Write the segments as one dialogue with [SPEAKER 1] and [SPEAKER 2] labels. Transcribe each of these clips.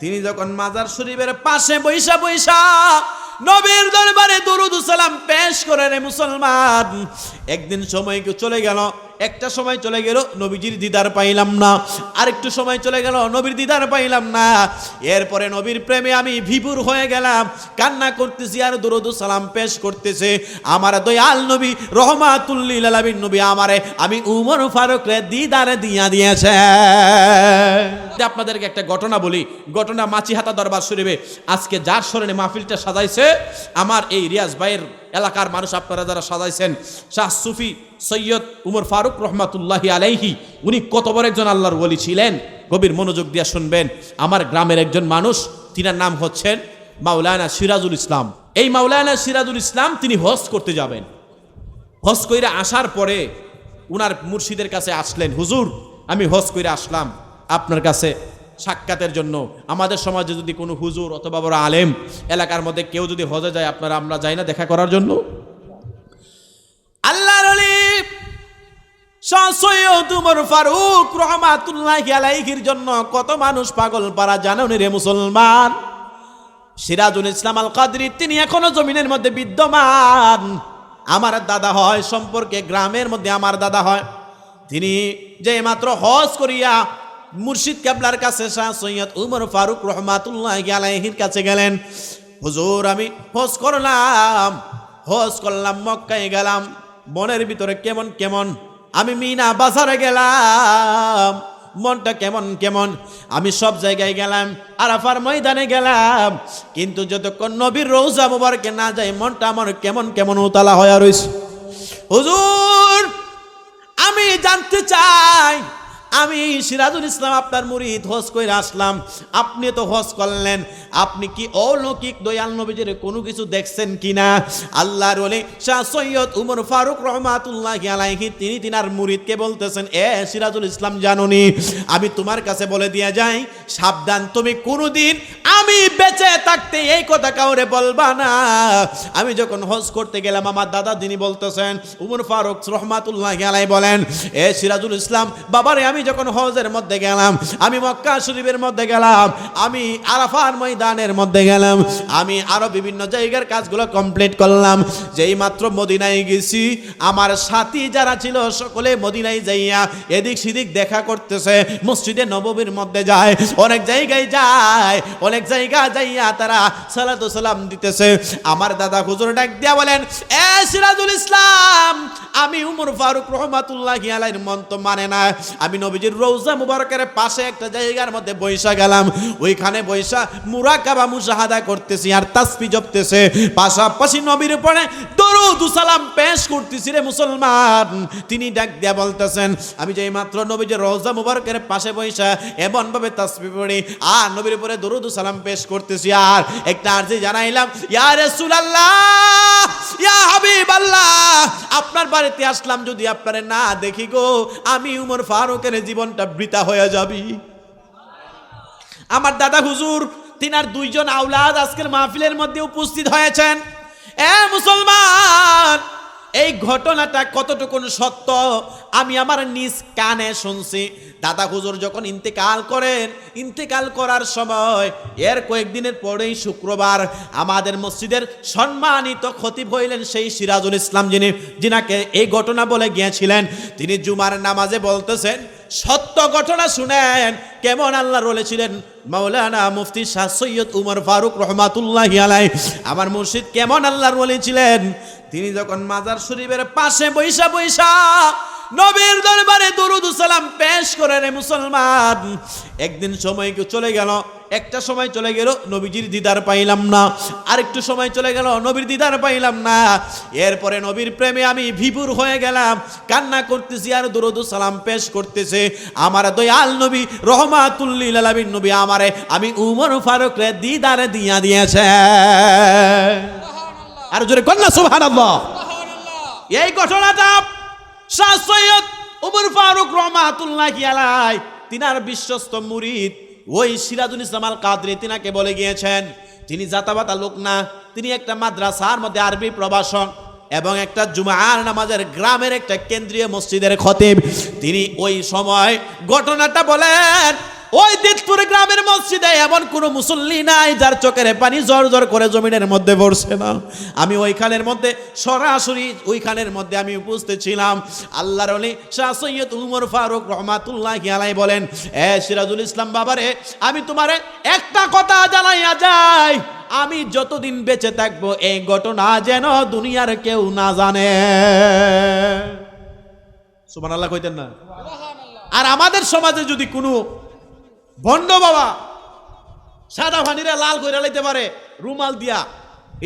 [SPEAKER 1] তিনি যখন মাজার শরীফের পাশে বৈশা বৈশা নবীর দরবারে দরুদ সালাম পেশ করেন মুসলমান, একদিন সময় চলে গেল? একটা সময় চলে গেল, নবীজির দিদার পাইলাম না। আরেকটু সময় চলে গেল, নবীর দিদার পাইলাম না। এরপরে নবীর প্রেমে আমি ভিপুর হয়ে গেলাম, কান্না করতেছি আর দরুদ সালাম পেশ করতেছে। আমার দয়াল নবী রহমাতুল্লিল আলামিন নবী আমারে, আমি উমর ফারুক রে দিদারে দিয়া দিয়েছে। আপনাদেরকে একটা ঘটনা বলি, ঘটনা মাছিহাতা দরবার শরীফে, আজকে যার স্মরণে মাহফিলটা সাজাইছে, আমার এই রিয়াজ ভাইয়ের এলাকার মানুষ আপনারা যারা সাজাইছেন, শাহ সুফি সৈয়দ উমর ফারুক রহমাতুল্লাহি আলাইহি, উনি কত বড় একজন আল্লাহর ওলি ছিলেন? গভীর মনোযোগ দিয়ে শুনবেন। আমার গ্রামের একজন মানুষ, তিনার নাম হচ্ছেন মাওলানা সিরাজুল ইসলাম। এই মাওলানা সিরাজুল ইসলাম তিনি হজ করতে যাবেন। হজ কইরা আসার পরে উনার মুর্শিদের কাছে আসলেন, হুজুর, আমি হজ কইরা আসলাম। আপনার কাছে সাক্ষাতের জন্য। আমাদের সমাজে যদি কোনো হুজুর অথবা বড় আলেম এলাকার মধ্যে কেউ যদি হজে যায়, আপনারা আমরা যাই না দেখা করার জন্য? আল্লাহর সৈয়দ ফারুক রহমাতুল্লাহ জন্য কত মানুষ পাগল পারা জানুন রে মুসলমান? সিরাজুল ইসলাম আল কাদরি তিনি এখনও জমিনের মধ্যে বিদ্যমান। আমার দাদা হয় সম্পর্কে গ্রামের মধ্যে আমার দাদা হয়। তিনি যে মাত্র হজ করিয়া মুর্শিদ কেবলার কাছে শাহ সৈয়দ উমর ফারুক রহমাতুল্লাহ আলাইহির কাছে গেলেন। হুজুর, আমি হজ করলাম হজ করলাম, মক্কায় গেলাম। মনের ভিতরে কেমন কেমন? আমি মিনা বাজারে গেলাম। মনটা কেমন কেমন? আমি সব জায়গায় গেলাম, আরাফার ময়দানে গেলাম। কিন্তু যতক্ষণ নবীর রৌজা মুবারকে না যাই মনটা আমার কেমন কেমন উতলা হয়ে রয়েছে হুজুর, আমি জানতে চাই আমি সিরাজুল ইসলাম আপনার মুরিদ, হজ করে আসলাম। আপনি তো হজ করলেন। আপনি কি অলৌকিক দয়াল নবীজের কোনো কিছু দেখছেন কিনা? আল্লাহর ওলি শাহ সৈয়দ উমর ফারুক রহমাতুল্লাহ আলাইহি, তিনি তিনার মুরিদকে বলতেছেন, এ সিরাজুল ইসলাম, জানুনি, আমি তোমার কাছে বলে দিয়ে যাই, সাবধান, তুমি কোনোদিন আমি বেঁচে থাকতে এই কথা কাউরে বলবা না। আমি যখন হজ করতে গেলাম, আমার দাদা তিনি বলতেছেন, উমর ফারুক রহমাতুল্লাহ আলাই বলেন, এ সিরাজুল ইসলাম, বাবারে, আমি যখন হজের মধ্যে গেলাম, আমি মক্কা শরীফের মধ্যে গেলাম, আমি আরাফার ময়দানের মধ্যে গেলাম, আমি আরও বিভিন্ন জায়গার কাজগুলো কমপ্লিট করলাম। যেই মাত্র মদিনায় গেছি, আমার সাথী যারা ছিল সকলে মদিনায় যাইয়া এদিক সেদিক দেখা করতেছে। মসজিদে নববীর মধ্যে যায়, অনেক জায়গায় যায়, অনেক জায়গা যাইয়া তারা সালাতু সালাম দিতেছে। আমার দাদা হুজুর ডাক দিয়া বলেন, এ সিরাজুল ইসলাম আমি উমর ফারুক রহমাতুল্লাহ আলাইহির মন তো মানে না। আমি নবীজির রৌজা মুবারকের পাশে একটা জায়গার মধ্যে বৈশা গেলাম। ওইখানে বৈশা মুরাকাবা মুশাহাদা করতেছি আর তাসবি জপতেছে। পাশাপাশি নবীর উপরে দরুদ সালাম পেশ করতেছি রে মুসলমান। তিনি ডাক দিয়া বলতেছেন, আমি যেই মাত্র নবীজির রৌজা মুবারকের পাশে বৈশা এমন ভাবে তাসবি পড়ি, আর নবীর উপরে দরুদ সালাম পেশ করতেছি আর একটা আরজি জানাইলাম, ইয়া রাসূলুল্লাহ, ইয়া হাবিবাল্লাহ, আপনার বাড়িতে আসলাম যদি আপনারে না দেখি গো, আমি উমর ফারুকের জীবনটা বৃথা হয়ে যাবি। আমার দাদা হুজুর, তিনার দুইজন আউলাদ আজকের মাহফিলের মধ্যে উপস্থিত হয়েছেন। এ মুসলমান এই ঘটনাটা কতটুকুন সত্য? আমি আমার নিজ কানে শুনছি। দাদা হুজুর যখন ইন্তেকাল করেন, ইন্তেকাল করার সময় এর কয়েকদিনের পরেই শুক্রবার আমাদের মসজিদের সম্মানিত খতিব হইলেন সেই সিরাজুল ইসলাম যিনি, যিনাকে এই ঘটনা বলে গিয়েছিলেন। তিনি জুমার নামাজে বলতেছেন, সত্য ঘটনা শুনেন। কেমন আল্লাহ বলেছিলেন মাওলানা মুফতি শাহ সৈয়দ উমর ফারুক রহমাতুল্লাহ আলাই আমার মুর্শিদ কেমন আল্লাহর বলেছিলেন তিনি যখন মাজার শরীফের পাশে বৈশা বৈশা নবীর দরবারে দরুদ সালাম পেশ করে, রে মুসলমান, একদিন সময় চলে গেল? একটা সময় চলে গেল, নবীজির দিদার পাইলাম না। আরেকটু সময় চলে গেল, নবীর দিদার পাইলাম না। এরপরে নবীর প্রেমে আমি ভিপুর হয়ে গেলাম, কান্না করতেছি আর দরুদ সালাম পেশ করতেছে। আমার দয়াল নবী রহমাতুল্লিল আলামিন নবী আমারে, আমি উমর ফারুক রে দিদারে দিয়া দিয়েছে আর জোরে কন্যা সুবহানাল্লাহ। এই ঘটনাটা শাহ সৈয়দ উমর ফারুক রহমাতুল্লাহ আলাই তিনার বিশ্বস্ত মুরিদ ওই সিরাজুল ইসলাম আল কাদরি তিনাকে বলে গিয়েছেন। তিনি জাতাবাতা লোক না তিনি একটা মাদ্রাসার মধ্যে আরবি প্রবাসন এবং একটা জুমার নামাজের গ্রামের একটা কেন্দ্রীয় মসজিদের খতিব। তিনি ওই সময় ঘটনাটা বলেন ওই দিতপুর গ্রামের মসজিদে এমন কোন মুসল্লি নাই যার চোখের পানি জর জর করে জমিনের মধ্যে পড়ছে না। আমি ওইখানের মধ্যে সরাসরি ওইখানের মধ্যে আমি উপস্থিত ছিলাম। আল্লাহর অলি শাহ সৈয়দ উমর ফারুক রহমাতুল্লাহ আলাই বলেন এ সিরাজুল ইসলাম বাবারে আমি তোমারে একটা কথা জানাইয়া যাই। আমি যতদিন বেঁচে থাকব এই ঘটনা যেন দুনিয়ার কেউ না জানে। সুমান আল্লাহ কইতেন না। আর আমাদের সমাজে যদি কোনো ভণ্ড বাবা। সাদা পানিরা লাল করে লাইতে পারে, রুমাল দিয়া।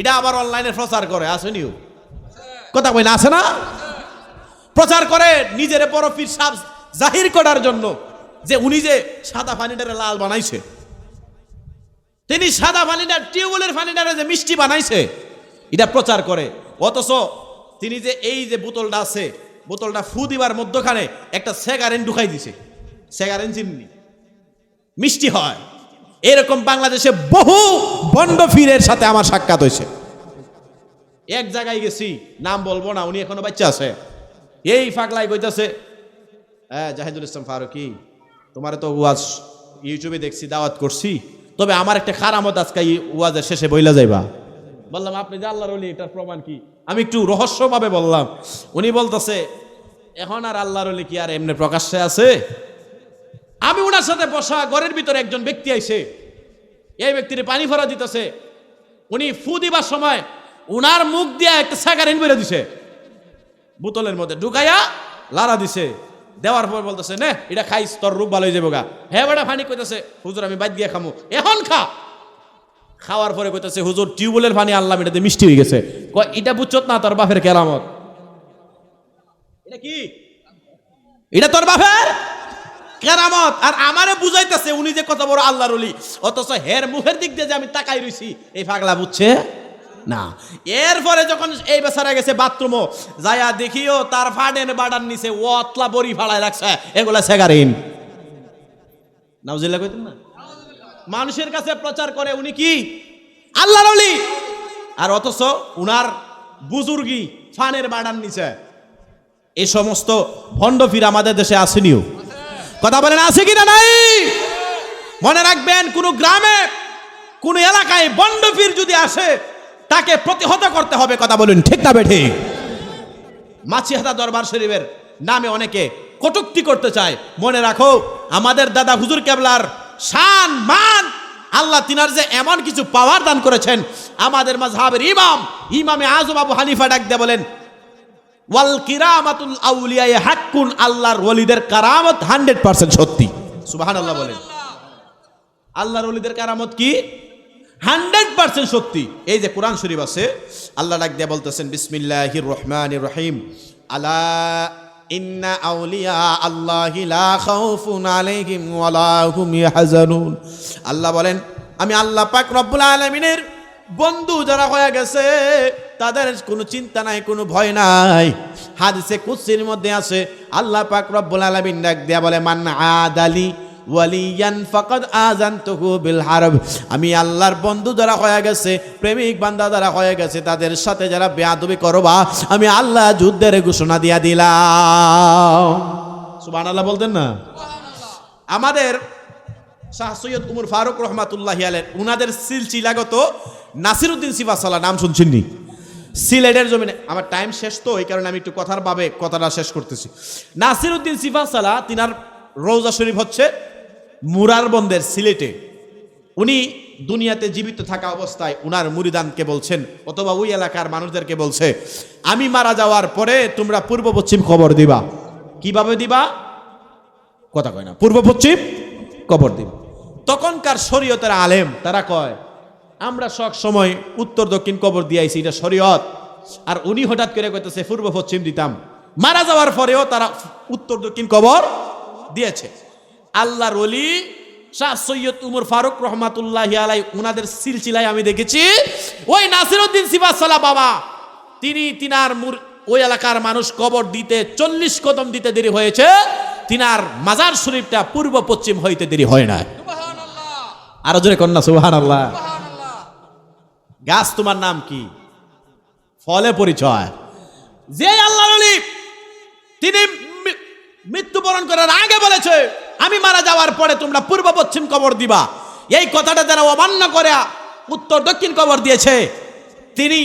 [SPEAKER 1] এটা আবার অনলাইনে প্রচার করে আসেনিও কথা কই না আছে না? প্রচার করে নিজের বড় পীর সাহ জাহির করার জন্য, যে উনি যে সাদা ফানিটারে লাল বানাইছে। তিনি সাদা পানিটা, টিউবওয়েলের পানিটারে যে মিষ্টি বানাইছে, এটা প্রচার করে। অথচ তিনি যে এই যে বোতলটা আছে, বোতলটা ফু দিবার মধ্যখানে একটা সেগারেন ঢুকাই দিছে। সেগারেন চিমনি। মিষ্টি হয়। এরকম বাংলাদেশে বহু বন্ড ফিরের সাথে আমার সাক্ষাৎ হয়েছে। এক জায়গায় গেছি, নাম বলব না, উনি এখনও বাচ্চা আছে। এই ফাগলাই কইতাছে হ্যাঁ জাহিদুল ইসলাম ফারুকি, তোমার তো ওয়াজ ইউটিউবে দেখছি, দাওয়াত করছি, তবে আমার একটা খারামত আজকে এই ওয়াজের শেষে বইলা যাইবা। বললাম, আপনি যে আল্লাহর অলি এটার প্রমাণ কি? আমি একটু রহস্যভাবে বললাম, উনি বলতেছে, এখন আর আল্লাহর অলি কি আর এমনি প্রকাশ্যে আছে? আমি ওনার সাথে বসা ঘরের ভিতরে একজন ব্যক্তি আইছে। এই ব্যক্তির পানি ভরা দিতেছে। উনি ফু দিবার সময় উনার মুখ দিয়া একটা সাগারিন বেরো দিছে। বোতলের মধ্যে ঢুকাইয়া লারা দিছে। দেওয়ার পর বলতেছে, নে, এটা খাইস, তোর রূপ ভালো হয়ে যাব গা। হ্যাঁ বেটা, ফানি কইতেছে, হুজুর, আমি বাদ গিয়ে খামু। এখন খা। খাওয়ার পরে কইতেছে, হুজুর, টিউবওয়েলের পানি আনলাম, এটাতে মিষ্টি হয়ে গেছে। কয়, এটা বুঝছত না, তোর বাপের কেরামত? এটা কি? এটা তোর বাপের? কেরামত। আর আমারে বুঝাইতেছে উনি যে কত বড় আল্লাহর অলি অথচ হের মুখের দিক দিয়ে যে আমি তাকাই রইছি, এই পাগলা বুঝছে? না। এরপরে যখন এই বেচারা গেছে বাথরুমও যায়া দেখিও তার ফাডেন বাডার নিচে ওতলা বড়ি ফাড়ায় রাখছে। এগুলা সেগারিন নাউজিল্লা কইতেন না? মানুষের কাছে প্রচার করে উনি কি? আল্লাহর অলি আর অথচ উনার বুজুর্গি ফানের বাডার নিচে। এই সমস্ত ভণ্ডফির আমাদের দেশে আসেনিও। কথা বলেন, আছে কিনা নাই? মনে রাখবেন, কোন গ্রামে, কোন এলাকায় বন্ডফির যদি আসে, তাকে প্রতিহত করতে হবে, কথা বলুন, ঠিক না বেঠে? মাছিহাতা দরবার শরীফের নামে অনেকে কটুক্তি করতে চায়। মনে রাখো, আমাদের দাদা হুজুর কেবলার শান, মান, আল্লাহ তিনার যে এমন কিছু পাওয়ার দান করেছেন, আমাদের মাঝহাবের ইমাম, ইমামে আজম আবু হানিফা ডাক দিয়ে বলেন ওয়াল কিরামাতুল আউলিয়ায়ে হাক্কুন আল্লাহর ওলিদের কারামত হান্ড্রেড পার্সেন্ট সত্যি। সুবাহান আল্লাহ বলেন আল্লাহর ওলিদের কারামত কি? হান্ড্রেড পার্সেন্ট সত্যি। এই যে কোরআন শরীফ আছে আল্লাহ ডাক দিয়ে বলতেছেন বিসমিল্লাহির রহমানির রহিম। আলা ইন্না আউলিয়া আল্লাহি লা খাউফুন আলাইহিম ওয়ালা হুম ইয়াহজানুন। আল্লাহ বলেন আমি আল্লাহ পাক রব্বুল আলামিনের বন্ধু যারা হয়ে গেছে তাদের কোনো চিন্তা নাই কোনো ভয় নাই। হাদিসে কুৎসির মধ্যে আছে আল্লাহ পাক রব্বুল আলামিন ডাক দিয়া বলে মান আদালি ওয়ালিয়ান ফাকাদ আযানতুহু বিল হারব। আমি আল্লাহর বন্ধু যারা হয়ে গেছে প্রেমিক বান্দা যারা হয়ে গেছে তাদের সাথে যারা বেয়াদবি করবা আমি আল্লাহ যুদ্ধের ঘোষণা দিয়া দিলাম। সুবহানাল্লাহ বলতেন না? আমাদের শাহ সৈয়দ উমর ফারুক রহমাতুল্লাহ আলের। উনাদের সিলচিলাগত নাসিরুদ্দিন সিফাসালা নাম শুনছেন নি? সিলেটের জমিনে। আমার টাইম শেষ তো, এই কারণে আমি একটু কথার ভাবে কথাটা শেষ করতেছি। নাসিরুদ্দিন সিফাসালা তিনার রৌজা শরীফ হচ্ছে মুরারবন্দের সিলেটে। উনি দুনিয়াতে জীবিত থাকা অবস্থায় উনার মুরিদানকে বলছেন, অথবা ওই এলাকার মানুষদেরকে বলছে, আমি মারা যাওয়ার পরে তোমরা পূর্ব পশ্চিম খবর দিবা। কীভাবে দিবা? কথা কয় না। পূর্ব পশ্চিম কবর দিব। তখনকার শরীয়তের আলেম, তারা কয়, আমরা সব সময় উত্তর, দক্ষিণ কবর দিয়াইছি এটা শরীয়ত। আর উনি হঠাৎ করে কইতেছে, পূর্ব পশ্চিম দিতাম। মারা যাওয়ার পরেও তারা উত্তর, দক্ষিণ কবর দিয়েছে। আল্লাহর অলি শাহ সৈয়দ উমর ফারুক রহমাতুল্লাহ আলাই, উনাদের সিলসিলায় আমি দেখেছি, ওই নাসিরউদ্দিন সিবাসালা বাবা, তিনি তিনার মুর, ওই এলাকার মানুষ কবর দিতে চল্লিশ কদম দিতে দেরি হয়েছে, তিনার মাজার শরীফটা পূর্ব পশ্চিম হইতে দেরি হয় না আরও জোরে কন্যা সুহান আল্লাহ গাছ তোমার নাম কি? ফলে পরিচয়। যে আল্লাহ তিনি মৃত্যুবরণ করার আগে বলেছে, আমি মারা যাওয়ার পরে তোমরা পূর্ব পশ্চিম কবর দিবা। এই কথাটা যারা অমান্য করে, উত্তর দক্ষিণ কবর দিয়েছে, তিনি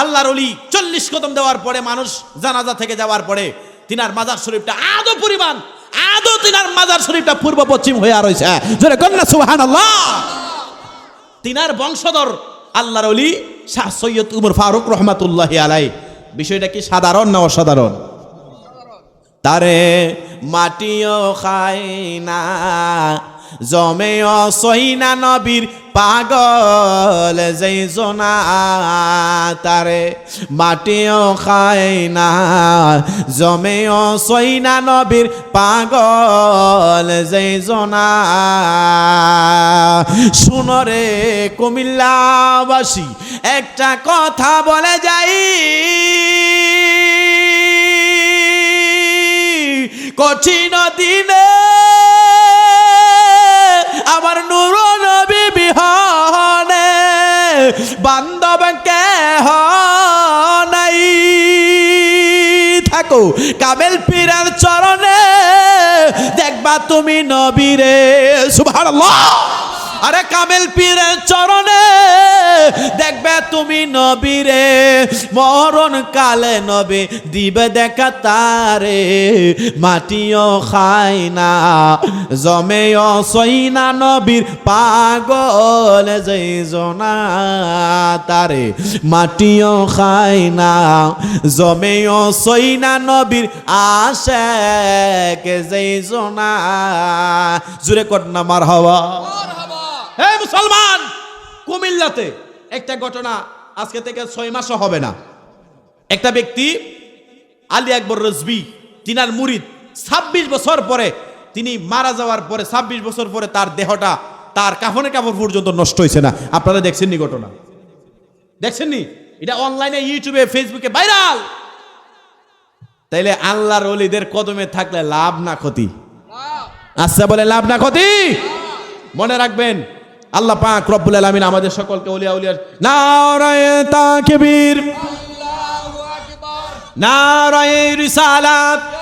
[SPEAKER 1] আল্লাহর অলি চল্লিশ কদম দেওয়ার পরে, মানুষ জানাজা থেকে যাওয়ার পরে, তিনার মাজার শরীফটা আদৌ পরিমাণ আদৌ তিনার মাজার শরীফটা পূর্ব পশ্চিম হয়ে রয়েছে। জোরে কন্যা সুহান তিনার বংশধর আল্লাহর অলি শাহ সৈয়দ উমর ফারুক রহমাতুল্লাহ আলাই বিষয়টা কি সাধারণ না অসাধারণ? তারে মাটিও খায় না। জমেও সইনা নবীর পাগল যেই জনা তারে, মাটিও খায় না। জমেও সইনা নবীর পাগল যেই জনা। শুনরে কুমিল্লাবাসী, একটা কথা বলে যাই। কঠিন দিনে বান্ধব কে নাই। থাকো কামেল পীরার চরণে দেখবা তুমি নবীরে সুবহানাল্লাহ। আরে কামেল পীরের চরণে দেখবে তুমি নবীরে, মরণ কালে নবে দিবে দেখা তারে, মাটিও খায় না, জমেও সই না নবীর পাগল যেই জনা তারে, মাটিও খায় না, জমেও সই না নবীর আশেক যেই জনা। জুরে কট না মার হওয়া। হে মুসলমান, কুমিল্লাতে একটা ঘটনা আজকে থেকে ছয় মাসও হবে না। একটা ব্যক্তি, আলী আকবর রজবি, তিনার মুরিদ, ছাব্বিশ বছর পরে তিনি মারা যাওয়ার পরে, ছাব্বিশ বছর পরে তার দেহটা তার কাফনে কাপড় পর্যন্ত নষ্ট হয়েছে না। আপনারা দেখছেননি ঘটনা? দেখছেন দেখছেননি? এটা অনলাইনে ইউটিউবে ফেসবুকে ভাইরাল তাইলে আল্লাহর অলিদের কদমে থাকলে লাভ না ক্ষতি। আচ্ছা বলে লাভ না ক্ষতি? মনে রাখবেন আল্লাহ পাক রব্বুল আলামিন আমাদের সকলকে ওলিয়া উলিয়ার নারায়ে তাকবীর। নারায়ে রিসালাত।